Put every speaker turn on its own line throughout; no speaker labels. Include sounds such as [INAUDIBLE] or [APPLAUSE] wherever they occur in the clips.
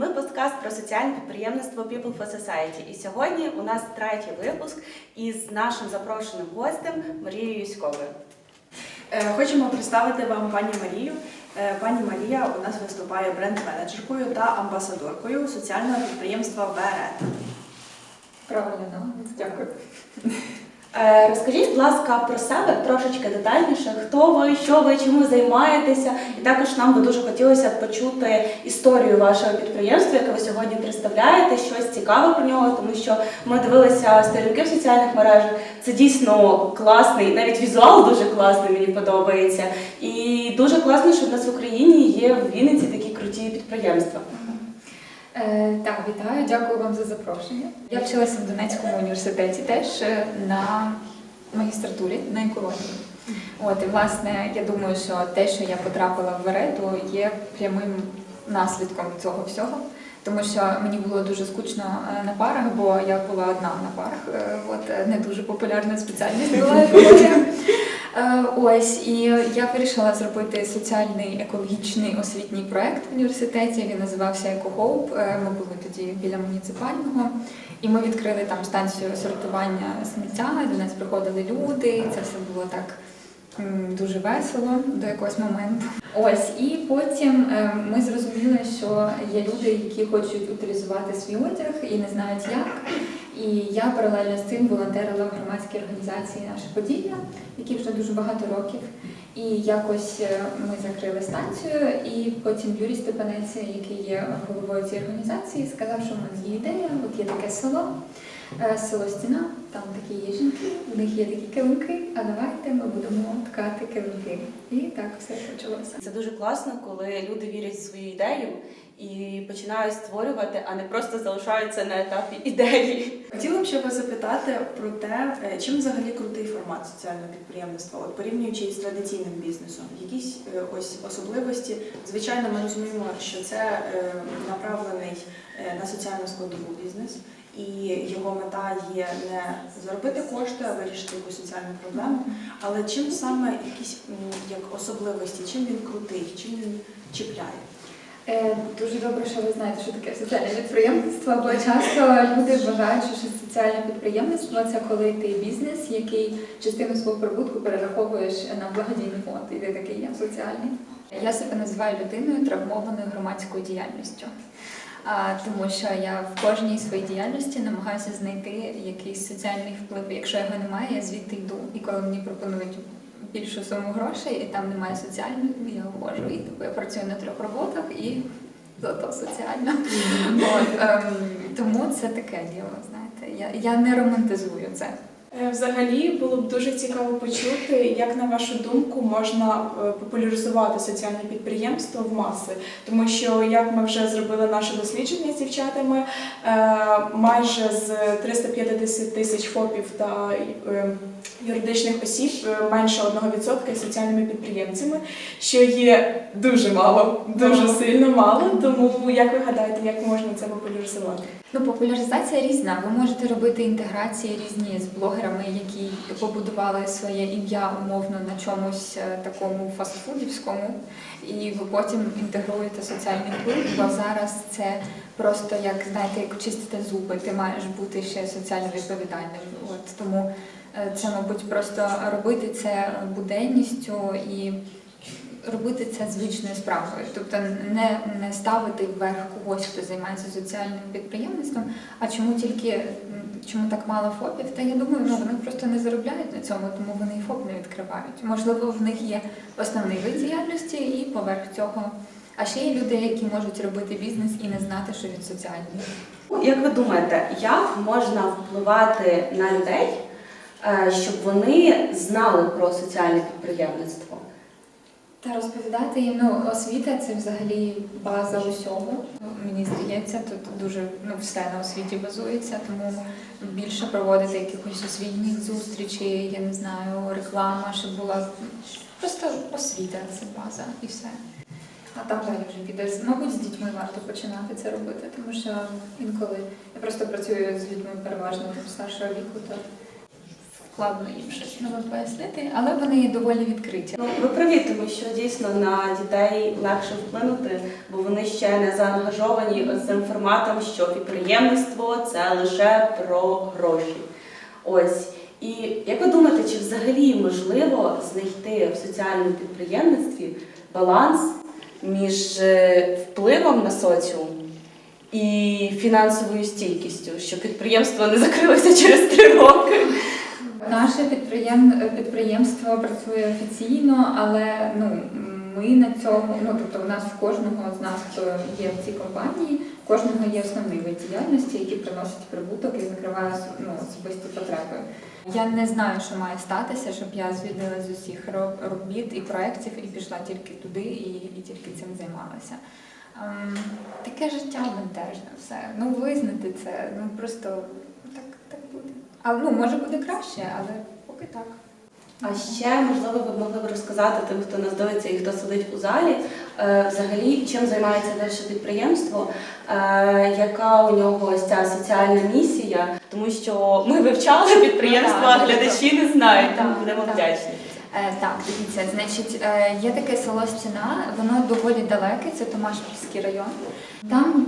ми подкаст про соціальне підприємництво People for Society. І сьогодні у нас третій випуск із нашим запрошеним гостем Марією Юськовою.
Е, Хочемо представити вам пані Марію. Е, Пані Марія у нас виступає бренд-менеджеркою та амбасадоркою соціального підприємства Берет.
Правильно, дякую.
Е, Розкажіть, будь ласка, про себе трошечки детальніше. Хто ви, що ви, чим ви займаєтеся? І також нам би дуже хотілося почути історію вашого підприємства, яке ви сьогодні представляєте, щось цікаве про нього, тому що ми дивилися сторінки в соціальних мережах. Це дійсно класний, навіть візуал дуже класний, мені подобається. І дуже класно, що в нас в Україні є в Вінниці такі круті підприємства.
Е, так, вітаю, дякую вам за запрошення. Я вчилася в Донецькому університеті теж е, на магістратурі на екології. От і власне я думаю, що те, що я потрапила в Верету, є прямим наслідком цього всього. Тому що мені було дуже скучно е, на парах, бо я була одна на парах. Е, От не дуже популярна спеціальність була [LAUGHS] екологія. Е, Ось і я вирішила зробити соціальний екологічний освітній проект в університеті. Він називався «Екохоуп». Е, Ми були тоді біля муніципального, і ми відкрили там станцію сортування сміття. До нас приходили люди. Це все було так дуже весело до якогось моменту. Ось і потім е, ми зрозуміли, що є люди, які хочуть утилізувати свій одяг і не знають як. І я паралельно з цим волонтерила в громадській організації Наше Поділля, які вже дуже багато років. І якось е, ми закрили станцію, і потім Юрій Степанець, який є головою цієї організації, сказав, що в мене є ідея, от є таке село, е, село Стіна, там такі є жінки, у них є такі килимки, а давайте ми будемо ткати килимки. І так все почалося.
Це дуже класно, коли люди вірять в свою ідею і починають створювати, а не просто залишаються на етапі ідеї.
Хотіла б ще вас запитати про те, е, чим взагалі крутий формат соціального підприємництва, от порівнюючи із традиційним бізнесом. Якісь е, ось особливості. Звичайно, ми розуміємо, що це е, направлений на соціальну складову бізнес, і його мета є не заробити кошти, а вирішити якусь соціальну проблему. Але чим саме якісь як особливості, чим він крутий, чим він чіпляє?
Е, Дуже добре, що ви знаєте, що таке соціальне підприємництво, бо часто люди вважають, що соціальне підприємництво це коли ти бізнес, який частину свого прибутку перераховуєш на благодійний фонд, і ти такий я соціальний. Я себе називаю людиною травмованою громадською діяльністю. Тому що я в кожній своїй діяльності намагаюся знайти якийсь соціальний вплив. Якщо його немає, я звідти йду. І коли мені пропонують більшу суму грошей, і там немає соціальної, я ввожу. І типу, я працюю на трьох роботах і зато соціально. От, ем, тому це таке діло, знаєте. Я, я не романтизую це.
Е, Взагалі було б дуже цікаво почути, як на вашу думку можна е, популяризувати соціальне підприємство в маси, тому що як ми вже зробили наше дослідження з дівчатами, е, майже з 350 тисяч ФОПів та юридичних осіб менше 1% є соціальними підприємцями, що є дуже мало, дуже сильно мало. Тому як ви гадаєте, як можна це популяризувати?
Ну, популяризація різна. Ви можете робити інтеграції різні з блогерами, які побудували своє ім'я умовно на чомусь е, такому фастфудівському, і ви потім інтегруєте соціальний вплив, бо зараз це просто як знаєте, як чистити зуби. Ти маєш бути ще соціально відповідальним. От тому е, це, мабуть, просто робити це буденністю і. Робити це звичною справою, тобто не, не ставити вверх когось, хто займається соціальним підприємництвом. А чому тільки чому так мало ФОПів? Та я думаю, ну вони просто не заробляють на цьому, тому вони і ФОП не відкривають. Можливо, в них є основний вид діяльності і поверх цього. А ще є люди, які можуть робити бізнес і не знати, що він соціальний.
Як ви думаєте, як можна впливати на людей, е, щоб вони знали про соціальне підприємництво?
Та розповідати їм, ну освіта це взагалі база усього. Ну, Мені здається, тут дуже ну все на освіті базується, тому більше проводити якихось освітніх зустрічей, я не знаю, реклама, щоб була просто освіта, це база і все. А там далі вже піде. Мабуть, з дітьми варто починати це робити, тому що інколи я просто працюю з людьми переважно старшого віку, то складно їм щось нове пояснити, але вони доволі відкриті.
Ну, ви праві, тому що дійсно на дітей легше вплинути, бо вони ще не заангажовані з цим форматом, що підприємництво це лише про гроші. Ось. І як ви думаєте, чи взагалі можливо знайти в соціальному підприємництві баланс між е, впливом на соціум і фінансовою стійкістю, щоб підприємство не закрилося через три роки?
Наше підприємство працює офіційно, але ну ми на цьому, ну тобто, у нас в кожного з нас, хто є в цій компанії, в кожного є основний вид діяльності, який приносить прибуток і закриває ну, особисті потреби. Я не знаю, що має статися, щоб я звільнилася з усіх робіт і проєктів і пішла тільки туди і, і тільки цим займалася. Ем, таке життя бентежне все. Ну, визнати це, ну просто так, так буде. Але ну може буде краще, але поки так.
А ще можливо ви могли б розказати тим, хто нас дивиться і хто сидить у залі, е, взагалі чим займається наше підприємство, е, яка у нього ось ця соціальна місія, тому що ми вивчали підприємство, а глядачі не знають, тому будемо вдячні.
Е, так, дивіться, значить, є таке село Стіна, воно доволі далеке, це Томашпільський район. Там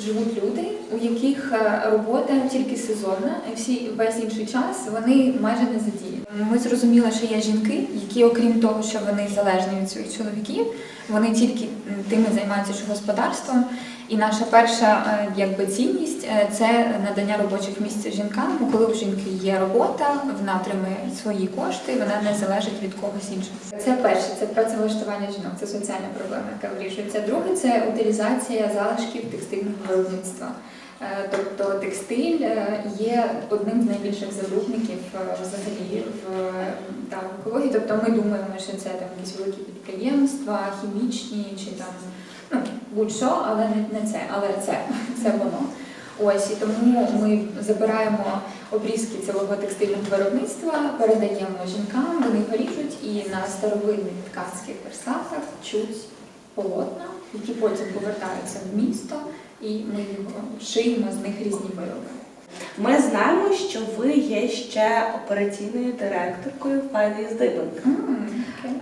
живуть люди, у яких е, робота тільки сезонна, і всі весь інший час вони майже не задіяні. Ми зрозуміли, що є жінки, які, окрім того, що вони залежні від своїх чоловіків, вони тільки тими займаються що господарством. І наша перша е, якби цінність е, це надання робочих місць жінкам. Коли у жінки є робота, вона отримує свої кошти, вона не залежить від когось іншого. Це перше, це працевлаштування жінок, це соціальна проблема, яка вирішується. Друге це утилізація залишків текстильного виробництва. Е, Тобто текстиль є одним з найбільших забрудників взагалі в, та, в екології. Тобто ми думаємо, що це там якісь великі підприємства, хімічні чи там ну, [LAUGHS] будь-що, але не, не це, але це, [LAUGHS] це воно. Ось і тому ми забираємо обрізки цілого текстильного виробництва, передаємо жінкам, вони поріжуть і на старовинних ткацьких верстатах чуть полотна, які потім повертаються в місто, і ми шиємо з них різні вироби.
Ми знаємо, що ви є ще операційною директоркою файної здибанки.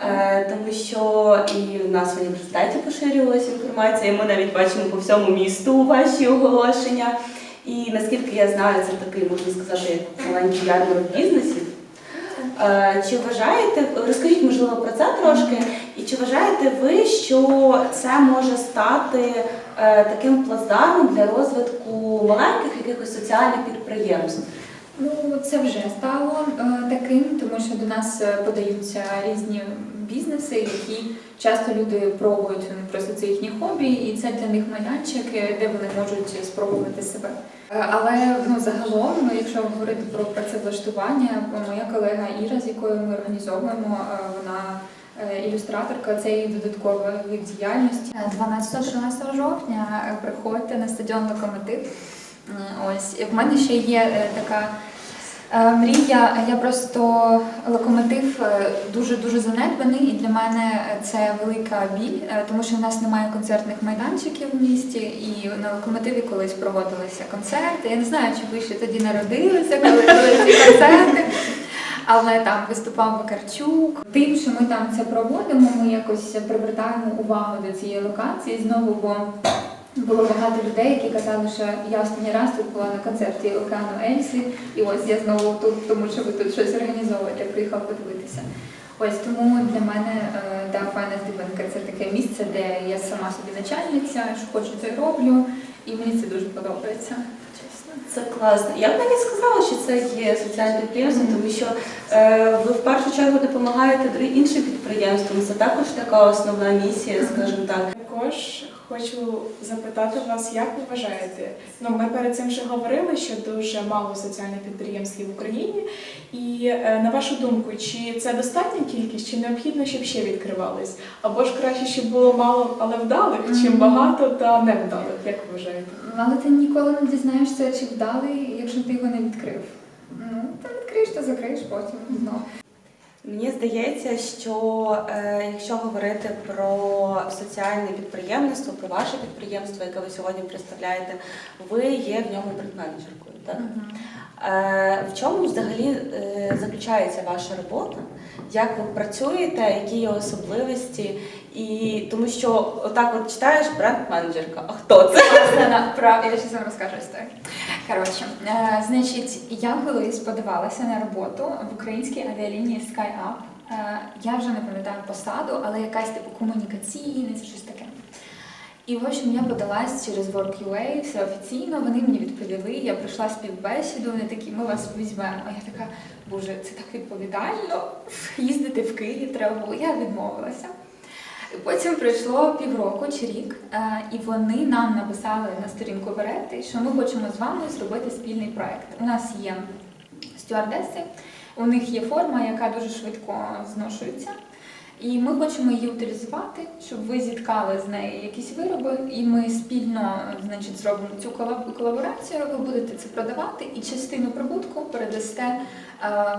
Е, тому що і в нас в університеті поширювалася інформація, і ми навіть бачимо по всьому місту ваші оголошення. І наскільки я знаю, це такий, можна сказати, як маленький ярмарок бізнесів. Е, Чи вважаєте, розкажіть можливо про це трошки, і чи вважаєте ви, що це може стати таким плацдармом для розвитку маленьких якихось соціальних підприємств?
Ну, це вже стало е, таким, тому що до нас е, подаються різні бізнеси, які часто люди пробують, вони просто це їхні хобі, і це для них майданчик, е, де вони можуть спробувати себе. Е, Але ну загалом, ну, якщо говорити про працевлаштування, моя колега Іра, з якою ми організовуємо, е, вона е, ілюстраторка, це її додатковий вид діяльності. 12-13 жовтня е, приходьте на стадіон Локомотив. Ось в мене ще є е, така е, мрія. Я просто локомотив дуже дуже занедбаний, і для мене це велика біль, е, тому що в нас немає концертних майданчиків у місті, і на локомотиві колись проводилися концерти. Я не знаю, чи ви ще тоді народилися, коли були ці концерти. Але там виступав Вакарчук. Тим, що ми там це проводимо, ми якось привертаємо увагу до цієї локації знову, бо було багато людей, які казали, що я останній раз тут була на концерті Океану Ельсі, і ось я знову тут, тому що ви тут щось організовуєте, я приїхала подивитися. Ось тому для мене е, да, файна здибанка це таке місце, де я сама собі начальниця, що хочу, й роблю, і мені це дуже подобається.
Це класно. Я б навіть сказала, що це є соціальне підприємство, тому що е, ви в першу чергу допомагаєте іншим підприємствам. Це також така основна місія, скажімо так.
Також хочу запитати вас, як ви вважаєте? Ну, ми перед цим вже говорили, що дуже мало соціальних підприємств в Україні. І е, на вашу думку, чи це достатня кількість, чи необхідно, щоб ще відкривались? Або ж краще, щоб було мало, але вдалих, чим багато та невдалих, як ви вважаєте?
Але ти ніколи не дізнаєшся, чи вдалий, якщо ти його не відкрив. Ну, ти відкриєш, то закриєш потім знову.
Мені здається, що е, якщо говорити про соціальне підприємництво, про ваше підприємство, яке ви сьогодні представляєте, ви є в ньому брендменеджеркою. Так? Е, В чому взагалі е, заключається ваша робота? Як ви працюєте, які є особливості? І тому що отак от читаєш бренд-менеджерка. А хто це?
Я зараз вам розкажу історію. Коротше, е, значить, я колись подавалася на роботу в українській авіалінії SkyUp. Е, я вже не пам'ятаю посаду, але якась типу комунікаційна, щось таке. І в общем, я подалась через WorkUA, все офіційно. Вони мені відповіли. Я пройшла співбесіду. Вони такі, ми вас візьмемо. А я така, боже, це так відповідально. Їздити в Київ треба було. Я відмовилася. І Потім пройшло півроку чи рік, е, і вони нам написали на сторінку Берети, що ми хочемо з вами зробити спільний проект. У нас є стюардеси, у них є форма, яка дуже швидко зношується. І ми хочемо її утилізувати, щоб ви зіткали з нею якісь вироби, і ми спільно значить, зробимо цю колаб- колаборацію. Ви будете це продавати, і частину прибутку передасте е,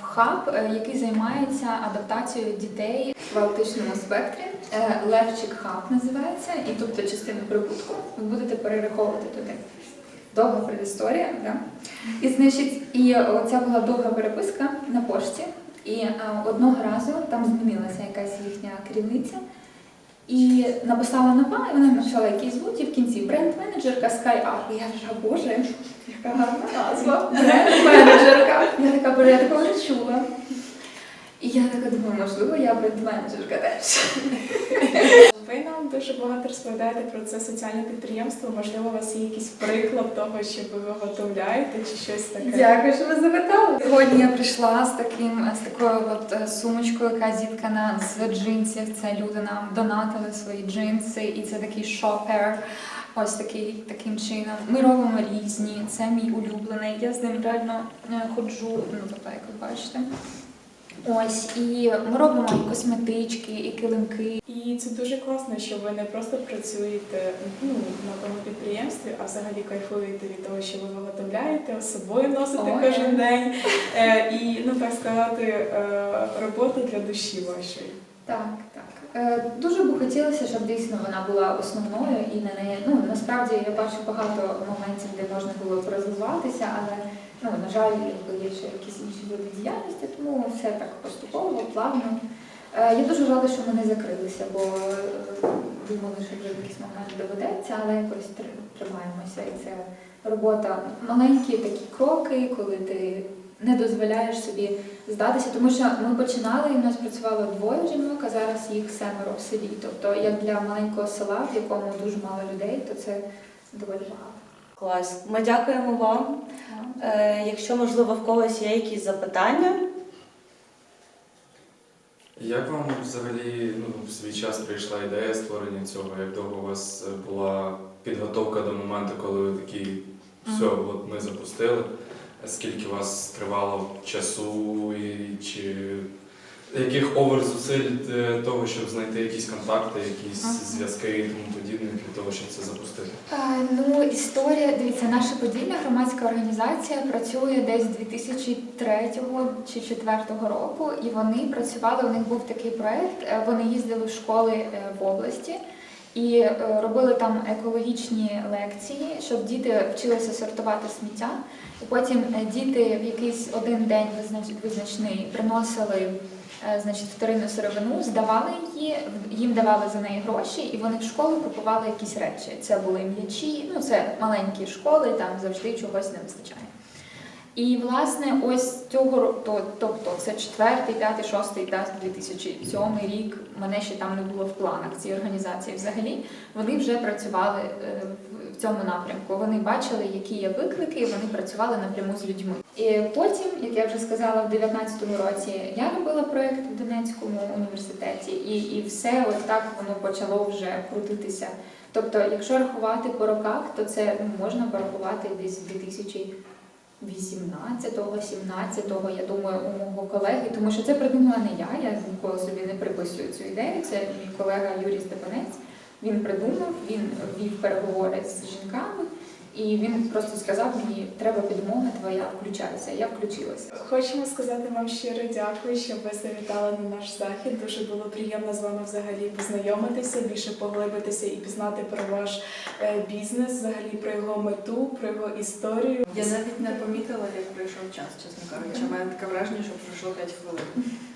в хаб, е, який займається адаптацією дітей в аутичному спектрі. Е, Левчик хаб називається, і тобто частину прибутку ви будете перераховувати туди. Довга предісторія, да? І значить, і оця була довга переписка на пошті. І е, одного разу там змінилася якась їхня керівниця. І написала нова, і вона написала якийсь звук, і в кінці бренд-менеджерка SkyUp. Я вже, боже, яка гарна назва. Бренд-менеджерка. Я така, боже, я такого не чула. І я така думаю, можливо, я бренд-менеджерка теж.
Ви нам дуже багато розповідаєте про це соціальне підприємство. Можливо, у вас є якийсь приклад того, що ви виготовляєте, чи щось таке.
Дякую, що ви запитали. Сьогодні я прийшла з таким з такою от е, сумочкою, яка зіткана з джинсів. Це люди нам донатили свої джинси, і це такий шопер. Ось такий таким чином. Ми робимо різні. Це мій улюблений. Я з ним реально е, ходжу. Ну тобто, як ви бачите. Ось і ми робимо і косметички, і килимки.
І це дуже класно, що ви не просто працюєте ну, на тому підприємстві, а взагалі кайфуєте від того, що ви виготовляєте, з собою носите
Ой.
кожен день. Е, і, ну так сказати, е, робота для душі вашої.
Так, так. Е, Дуже б хотілося, щоб дійсно вона була основною і на неї. Ну насправді я бачу багато моментів, де можна було б розвиватися, але ну на жаль, є ще якісь інші види діяльності, тому все так поступово, плавно. Е, Я дуже рада, що ми не закрилися, бо е, думали, що вже в якийсь момент доведеться, але якось тримаємося. І це робота маленькі такі кроки, коли ти не дозволяєш собі здатися, тому що ми починали, і в нас працювало двоє жінок, а зараз їх семеро в селі. Тобто, як для маленького села, в якому дуже мало людей, то це доволі багато.
Клас. Ми дякуємо вам. Е, Якщо можливо в когось є якісь запитання,
Як вам взагалі ну, в свій час прийшла ідея створення цього? Як довго у вас е, була підготовка до моменту, коли ви такі все, от ми запустили? Скільки у вас тривало часу і чи яких овер зусиль е, того, щоб знайти якісь контакти, якісь зв'язки і тому подібне для того, щоб це запустити?
Е, Ну, історія, дивіться, наша подільна громадська організація працює десь з 2003 чи 2004 року, і вони працювали. У них був такий проект. е, Вони їздили в школи е, в області і робили там екологічні лекції, щоб діти вчилися сортувати сміття. І потім діти в якийсь один день визначний приносили. Е, Значить, вторинну сировину, здавали її, їм давали за неї гроші, і вони в школу купували якісь речі. Це були м'ячі, ну це маленькі школи, там завжди чогось не вистачає. І власне, ось цього ро- то, тобто це четвертий, п'ятий, шостий, та 2007 рік. Мене ще там не було в планах цієї організації. Взагалі вони вже працювали е, в- цьому напрямку. Вони бачили, які є виклики, і вони працювали напряму з людьми. І потім, як я вже сказала, в 2019 році я робила проєкт в Донецькому університеті, і, і все от так воно почало вже крутитися. Тобто, якщо рахувати по роках, то це ну, можна порахувати десь 2000 18-го, 17-го, я думаю, у мого колеги, тому що це придумала не я, я ніколи собі не приписую цю ідею. Це мій колега Юрій Степанець. Він придумав, він вів переговори з жінками, І він просто сказав мені, треба підмога твоя, включайся. Я включилася.
Хочемо сказати вам щиро дякую, що ви завітали на наш захід. Дуже було приємно з вами взагалі познайомитися, більше поглибитися і пізнати про ваш е, бізнес, взагалі про його мету, про його історію.
Я навіть не помітила, як пройшов час, чесно кажучи. У мене таке враження, що пройшло 5 хвилин.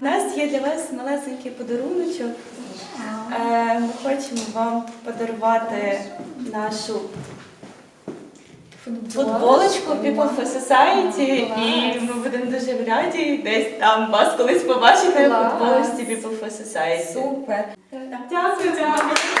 У нас є для вас малесенький подаруночок. Е, Ми хочемо вам подарувати нашу футболочку People for Society, і ми будемо дуже раді десь там вас колись побачити в
Клас.
футболочці People for Society.
Супер.
Дякую, дякую.